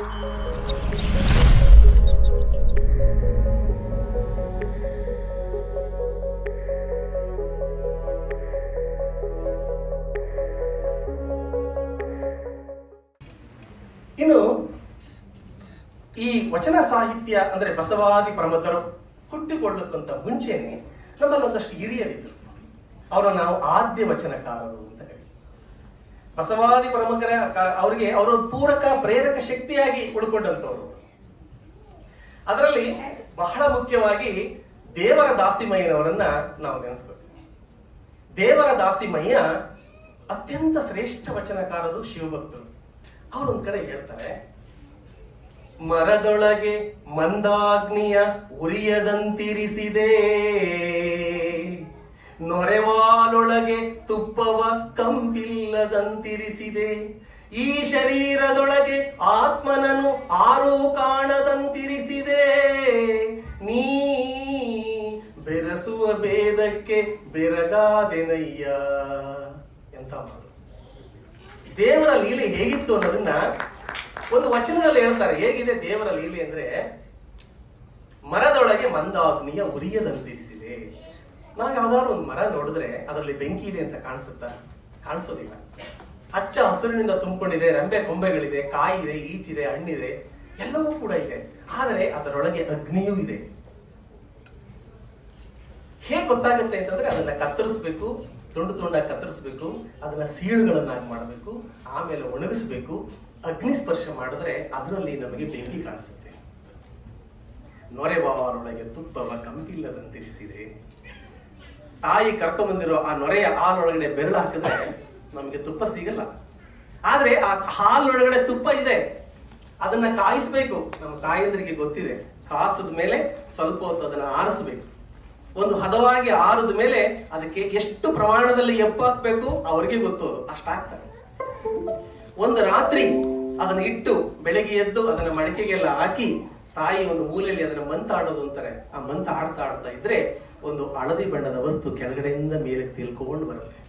ಇನ್ನು ಈ ವಚನ ಸಾಹಿತ್ಯ ಅಂದ್ರೆ ಬಸವಾದಿ ಪ್ರಮಥರು ಹುಟ್ಟಿಕೊಳ್ಳಕ್ಕಂತ ಮುಂಚೆನೆ ನಮ್ಮಲ್ಲಿ ಒಂದಷ್ಟು ಹಿರಿಯರಿದ್ರು. ಅವರ ನಾವು ಆದ್ಯ ವಚನಕಾರರು ಅಂತ ಬಸವಾದಿ ಪ್ರಮುಖರ ಅವರಿಗೆ ಅವರು ಪೂರಕ, ಪ್ರೇರಕ ಶಕ್ತಿಯಾಗಿ ಉಳ್ಕೊಂಡಂತವರು ಅದರಲ್ಲಿ ಬಹಳ ಮುಖ್ಯವಾಗಿ ದೇವರ ದಾಸಿಮಯ್ಯನವರನ್ನ ನಾವು ನೆನೆಸ್ಬೇಕು ದೇವರ ದಾಸಿಮಯ್ಯ ಅತ್ಯಂತ ಶ್ರೇಷ್ಠ ವಚನಕಾರರು, ಶಿವಭಕ್ತರು. ಅವರೊಂದ್ ಕಡೆ ಹೇಳ್ತಾರೆ, ಮರದೊಳಗೆ ಮಂದಾಗ್ನಿಯ ಉರಿಯದಂತಿರಿಸಿದೆ. ನೊರೆವಾಲೊಳಗೆ ತುಪ್ಪವ ಕಂಪಿಲ್ಲದಂತಿರಿಸಿದೆ. ಈ ಶರೀರದೊಳಗೆ ಆತ್ಮನನು ಆರೂ ಕಾಣದಂತಿರಿಸಿದೆ. ನೀ ಬೆರಸುವ ಭೇದಕ್ಕೆ ಬೆರಗಾದೆನಯ್ಯ. ಎಂತ ದೇವರ ಲೀಲೆ ಹೇಗಿತ್ತು ಅನ್ನೋದನ್ನ ಒಂದು ವಚನದಲ್ಲಿ ಹೇಳ್ತಾರೆ. ಹೇಗಿದೆ ದೇವರ ಲೀಲೆ ಅಂದ್ರೆ, ಮರದೊಳಗೆ ಮಂದಾಗ್ನಿಯ ಉರಿಯದಂತಿರಿಸಿದೆ. ನಾವು ಯಾವ್ದಾದ್ರು ಒಂದು ಮರ ನೋಡಿದ್ರೆ ಅದರಲ್ಲಿ ಬೆಂಕಿ ಇದೆ ಅಂತ ಕಾಣಿಸುತ್ತಾ? ಕಾಣಿಸೋದಿಲ್ಲ. ಹಚ್ಚ ಹಸಿರಿನಿಂದ ತುಂಬಿಕೊಂಡಿದೆ, ರಂಬೆ ಕೊಂಬೆಗಳಿದೆ, ಕಾಯಿ ಇದೆ ಈಚಿದೆ ಹಣ್ಣಿದೆ, ಎಲ್ಲವೂ ಕೂಡ ಇದೆ. ಆದರೆ ಅದರೊಳಗೆ ಅಗ್ನಿಯೂ ಇದೆ. ಹೇಗೆ ಗೊತ್ತಾಗುತ್ತೆ ಅಂತಂದ್ರೆ ಅದನ್ನ ಕತ್ತರಿಸ್ಬೇಕು, ತುಂಡು ತುಂಡಾಗಿ ಕತ್ತರಿಸ್ಬೇಕು, ಅದನ್ನ ಸೀಳುಗಳನ್ನಾಗಿ ಮಾಡಬೇಕು, ಆಮೇಲೆ ಒಣಗಿಸ್ಬೇಕು. ಅಗ್ನಿ ಸ್ಪರ್ಶ ಮಾಡಿದ್ರೆ ಅದರಲ್ಲಿ ನಮಗೆ ಬೆಂಕಿ ಕಾಣಿಸುತ್ತೆ. ನೊರೆಬಾರೊಳಗೆ ತುಪ್ಪವ ಕಂಪಿಲ್ಲದಂತಿರಿಸಿದೆ ತಾಯಿ ಕರ್ಕೊಂಬಂದಿರೋ ಆ ನೊರೆಯ ಹಾಲೊಳಗಡೆ ಬೆರಳು ಹಾಕಿದ್ರೆ ನಮಗೆ ತುಪ್ಪ ಸಿಗಲ್ಲ. ಆದ್ರೆ ಆ ಹಾಲೊಳಗಡೆ ತುಪ್ಪ ಇದೆ. ಅದನ್ನ ಕಾಯಿಸ್ಬೇಕು. ನಮ್ಮ ತಾಯಂದ್ರಿಗೆ ಗೊತ್ತಿದೆ. ಕಾಸದ ಮೇಲೆ ಸ್ವಲ್ಪ ಹೊತ್ತು ಅದನ್ನ ಆರಿಸ್ಬೇಕು. ಒಂದು ಹದವಾಗಿ ಆರಿದ ಮೇಲೆ ಅದಕ್ಕೆ ಎಷ್ಟು ಪ್ರಮಾಣದಲ್ಲಿ ಎಪ್ಪಾಕ್ಬೇಕು ಅವ್ರಿಗೆ ಗೊತ್ತು ಅಷ್ಟಾಗ್ತಾರೆ ಒಂದು ರಾತ್ರಿ ಅದನ್ನ ಇಟ್ಟು ಬೆಳಗ್ಗೆ ಎದ್ದು ಅದನ್ನ ಮಡಿಕೆಗೆಲ್ಲ ಹಾಕಿ ತಾಯಿ ಒಂದು ಮೂಲೆಯಲ್ಲಿ ಅದನ್ನ ಮಂತಾಡೋದು ಅಂತಾರೆ. ಆ ಮಂತ ಆಡ್ತಾ ಆಡ್ತಾ ಇದ್ರೆ ಒಂದು ಹಳದಿ ಬಣ್ಣದ ವಸ್ತು ಕೆಳಗಡೆಯಿಂದ ಮೇಲೆ ತಿಳ್ಕೊಂಡು ಬರುತ್ತೆ.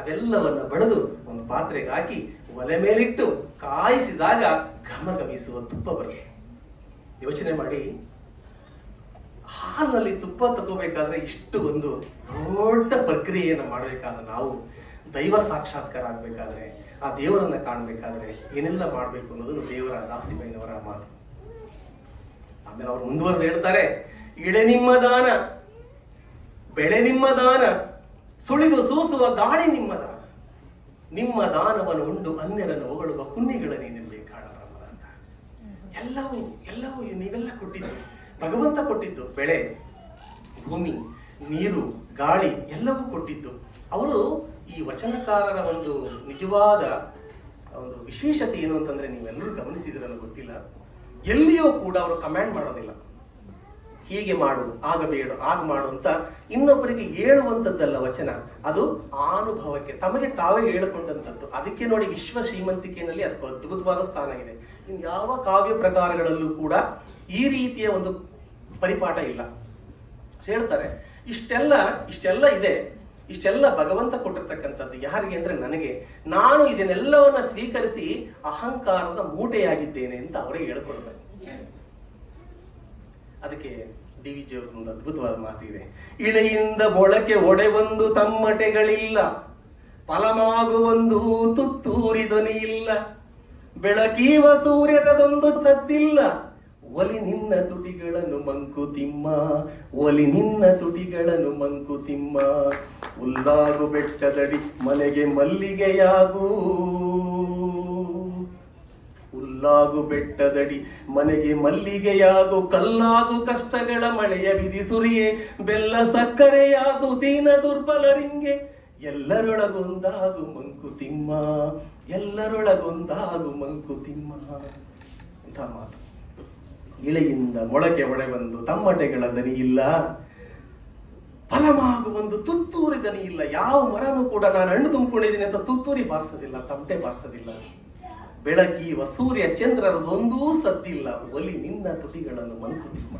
ಅದೆಲ್ಲವನ್ನ ಬಳದು ಒಂದು ಪಾತ್ರೆಗೆ ಹಾಕಿ ಒಲೆ ಮೇಲಿಟ್ಟು ಕಾಯಿಸಿದಾಗ ಘಮ ಘಮಿಸುವ ತುಪ್ಪ ಬರುತ್ತೆ. ಯೋಚನೆ ಮಾಡಿ. ಹಾಲಿನಲ್ಲಿ ತುಪ್ಪ ತಗೋಬೇಕಾದ್ರೆ ಇಷ್ಟು ಒಂದು ದೊಡ್ಡ ಪ್ರಕ್ರಿಯೆಯನ್ನು ಮಾಡಬೇಕಾದ ನಾವು ದೈವ ಸಾಕ್ಷಾತ್ಕಾರ ಆಗ್ಬೇಕಾದ್ರೆ, ಆ ದೇವರನ್ನ ಕಾಣಬೇಕಾದ್ರೆ ಏನೆಲ್ಲ ಮಾಡಬೇಕು ಅನ್ನೋದನ್ನು ದೇವರ ದಾಸಿಬೈನವರ ಮಾತು. ಆಮೇಲೆ ಅವ್ರು ಮುಂದುವರೆದು ಹೇಳ್ತಾರೆ, ಇಳೆ ನಿಮ್ಮ ದಾನ, ಬೆಳೆ ನಿಮ್ಮ ದಾನ, ಸುಳಿದು ಸೂಸುವ ಗಾಳಿ ನಿಮ್ಮ ದಾನ. ನಿಮ್ಮ ದಾನವನ್ನು ಉಂಡು ಅನ್ಯರನ್ನು ಹೊಗಳುವ ಕುನ್ನಿಗಳ ನೀನೆಲ್ಲಿ ಕಾಣಬಾರದು ಅಂತ. ಎಲ್ಲವೂ ಎಲ್ಲವೂ ನೀವೆಲ್ಲ ಕೊಟ್ಟಿದ್ದು, ಭಗವಂತ ಕೊಟ್ಟಿದ್ದು ಬೆಳೆ, ಭೂಮಿ, ನೀರು, ಗಾಳಿ ಎಲ್ಲವೂ ಕೊಟ್ಟಿದ್ದು. ಅವರು ಈ ವಚನಕಾರರ ಒಂದು ನಿಜವಾದ ಒಂದು ವಿಶೇಷತೆ ಏನು ಅಂತಂದ್ರೆ ನೀವೆಲ್ಲರೂ ಗಮನಿಸಿದ್ರಲ್ಲ ಗೊತ್ತಿಲ್ಲ. ಎಲ್ಲಿಯೂ ಕೂಡ ಅವರು ಕಮ್ಯಾಂಡ್ ಮಾಡೋದಿಲ್ಲ. ಹೀಗೆ ಮಾಡು, ಆಗ ಬೇಡ, ಆಗ ಮಾಡು ಅಂತ ಇನ್ನೊಬ್ಬರಿಗೆ ಹೇಳುವಂಥದ್ದಲ್ಲ ವಚನ, ಅದು ಅನುಭವಕ್ಕೆ, ತಮಗೆ ತಾವೇ ಹೇಳಿಕೊಂಡಂಥದ್ದು. ಅದಕ್ಕೆ ನೋಡಿ ವಿಶ್ವ ಶ್ರೀಮಂತಿಕೆಯಲ್ಲಿ ಅದು ಅದ್ಭುತವಾದ ಸ್ಥಾನ ಇದೆ. ಇನ್ನು ಯಾವ ಕಾವ್ಯ ಪ್ರಕಾರಗಳಲ್ಲೂ ಕೂಡ ಈ ರೀತಿಯ ಒಂದು ಪರಿಪಾಠ ಇಲ್ಲ. ಹೇಳ್ತಾರೆ, ಇಷ್ಟೆಲ್ಲ ಇಷ್ಟೆಲ್ಲ ಇದೆ. ಇಷ್ಟೆಲ್ಲ ಭಗವಂತ ಕೊಟ್ಟಿರ್ತಕ್ಕಂಥದ್ದು ಯಾರಿಗೆ ಅಂದ್ರೆ ನನಗೆ. ನಾನು ಇದನ್ನೆಲ್ಲವನ್ನ ಸ್ವೀಕರಿಸಿ ಅಹಂಕಾರದ ಮೂಟೆಯಾಗಿದ್ದೇನೆ ಅಂತ ಅವರೇ ಹೇಳ್ಕೊಡ್ತಾರೆ. ಅದಕ್ಕೆ ಡಿ ವಿ ಜಿ ಒಂದು ಅದ್ಭುತವಾದ ಮಾತಿದೆ. ಇಳೆಯಿಂದ ಮೊಳಕೆ ಒಡೆವೊಂದು ತಮ್ಮಟೆಗಳಿಲ್ಲ. ಫಲಮಾಗುವೊಂದು ತುತ್ತೂರಿ ಇಲ್ಲ ಬೆಳಕೀವ ಸೂರ್ಯನದೊಂದು ಸದ್ದಿಲ್ಲ ಒಲಿ ನಿನ್ನ ತುಟಿಗಳನ್ನು ಮಂಕುತಿಮ್ಮ ಒಲಿ ನಿನ್ನ ತುಟಿಗಳನ್ನು ಮಂಕುತಿಮ್ಮ ಉಲ್ಲಾಗು ಬೆಟ್ಟದಡಿ ಮನೆಗೆ ಮಲ್ಲಿಗೆಯಾಗು. ಉಲ್ಲಾಗು ಬೆಟ್ಟದಡಿ ಮನೆಗೆ ಮಲ್ಲಿಗೆಯಾಗು. ಕಲ್ಲಾಗು ಕಷ್ಟಗಳ ಮಳೆಯ ವಿಧಿ ಸುರಿಯೇ, ಬೆಲ್ಲ ಸಕ್ಕರೆಯಾಗು. ದೀನ ದುರ್ಬಲರಿಂಗೆ ಎಲ್ಲರೊಳಗೊಂದಾಗು ಮಂಕುತಿಮ್ಮ ಎಲ್ಲರೊಳಗೊಂದಾಗು ಮಂಕುತಿಮ್ಮ ಅಂತ ಮಾತು. ಇಳೆಯಿಂದ ಮೊಳಕೆ ಒಡೆ ಬಂದು ತಮ್ಮಟೆಗಳ ದನಿ ಇಲ್ಲ. ಫಲಮಾಗು ಒಂದು ತುತ್ತೂರಿ ದನಿ ಇಲ್ಲ. ಯಾವ ಮರನೂ ಕೂಡ ನಾನು ಹಣ್ಣು ತುಂಬಿಕೊಂಡಿದ್ದೀನಿ ಅಂತ ತುತ್ತೂರಿ ಬಾರಿಸೋದಿಲ್ಲ, ತಮಟೆ ಬಾರಿಸೋದಿಲ್ಲ. ಬೆಳಕಿ ಸೂರ್ಯ ಚಂದ್ರರದೊಂದೂ ಸದ್ದಿಲ್ಲ. ಒಲಿ ನಿನ್ನ ತುಟಿಗಳನ್ನು ಮಂಕುತಿಮ್ಮ